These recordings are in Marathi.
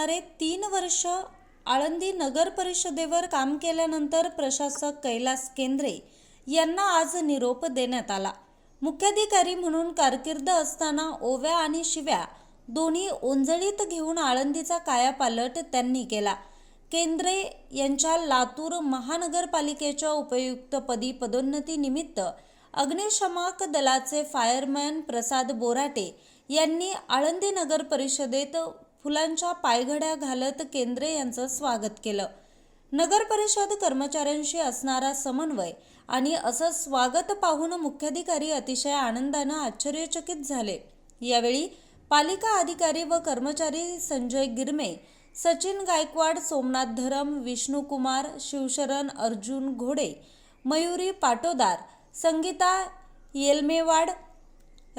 सुमारे तीन वर्ष आळंदी नगर परिषदेवर काम केल्यानंतर प्रशासक कैलास केंद्रे यांना आज निरोप देण्यात आला. मुख्याधिकारी म्हणून कारकीर्द असताना ओव्या आणि शिव्या दोन्ही ओंजळीत घेऊन आळंदीचा कायापालट त्यांनी केला. केंद्रे यांच्या लातूर महानगरपालिकेच्या उपयुक्तपदी पदोन्नतीनिमित्त अग्निशमक दलाचे फायरमॅन प्रसाद बोराटे यांनी आळंदी नगर परिषदेत फुलांच्या पायघड्या घालत केंद्रे यांचं स्वागत केलं. नगर परिषद कर्मचाऱ्यांशी असणारा समन्वय आणि असं स्वागत पाहून मुख्याधिकारी अतिशय आनंदानं आश्चर्यचकित झाले. यावेळी पालिका अधिकारी व कर्मचारी संजय गिरमे सचिन गायकवाड सोमनाथ धरम विष्णुकुमार शिवशरण अर्जुन घोडे मयुरी पाटोदार संगीता येलमेवाड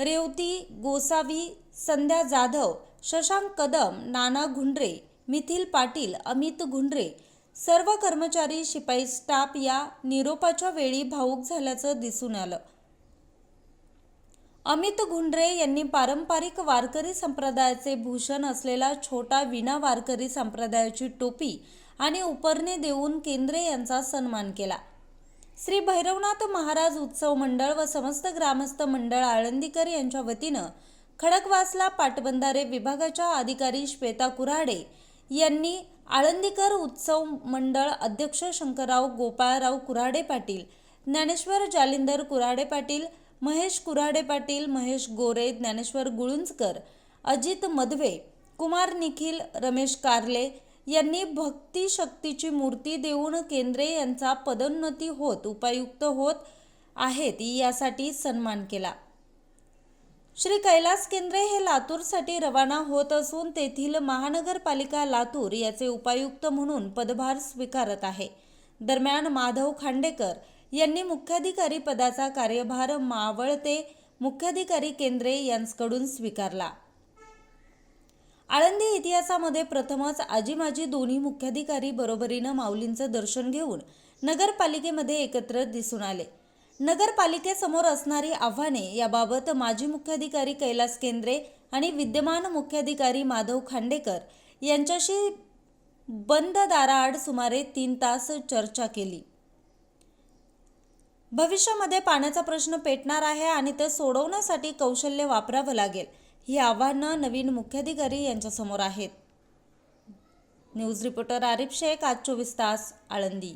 रेवती गोसावी संध्या जाधव शशांक कदम नाना घुंडरे मिथिल पाटील अमित घुंडरे सर्व कर्मचारी शिपाई स्टाफ या निरोपाच्या वेळी भाऊक झाल्याचं दिसून आलं. अमित घुंडरे यांनी पारंपरिक वारकरी संप्रदायाचे भूषण असलेला छोटा विना वारकरी संप्रदायाची टोपी आणि उपरणे देऊन केंद्रे यांचा सन्मान केला. श्री भैरवनाथ महाराज उत्सव मंडळ व समस्त ग्रामस्थ मंडळ आळंदीकर यांच्या वतीनं खडकवासला पाटबंधारे विभागाच्या अधिकारी श्वेता कुऱ्हाडे यांनी आळंदीकर उत्सव मंडळ अध्यक्ष शंकरराव गोपाळराव कुऱ्हाडे पाटील ज्ञानेश्वर जालिंदर कुऱ्हाडे पाटील महेश कुऱ्हाडे पाटील महेश गोरे ज्ञानेश्वर गुळुंजकर अजित मधवे कुमार निखिल रमेश कारले यांनी भक्ती शक्तीची मूर्ती देऊन केंद्रे यांचा पदोन्नती होत उपायुक्त होत आहेत यासाठी सन्मान केला. श्री कैलास केंद्रे हे लातूरसाठी रवाना होत असून तेथील महानगरपालिका लातूर याचे उपायुक्त म्हणून पदभार स्वीकारत आहे. दरम्यान माधव खांडेकर यांनी मुख्याधिकारी पदाचा कार्यभार मावळते मुख्याधिकारी केंद्रे यांच्याकडून स्वीकारला. आळंदी इतिहासामध्ये प्रथमच आजी माजी दोन्ही मुख्याधिकारी बरोबरीनं माऊलींचं दर्शन घेऊन नगरपालिकेमध्ये एकत्र दिसून आले. नगरपालिकेसमोर असणारी आव्हाने याबाबत माजी मुख्याधिकारी कैलास केंद्रे आणि विद्यमान मुख्याधिकारी माधव खांडेकर यांच्याशी बंद दाराआड सुमारे तीन तास चर्चा केली. भविष्यामध्ये पाण्याचा प्रश्न पेटणार आहे आणि ते सोडवण्यासाठी कौशल्य वापरावं लागेल. ही आव्हानं नवीन मुख्याधिकारी यांच्यासमोर आहेत. न्यूज रिपोर्टर आरिफ शेख आज चोवीस तास आळंदी.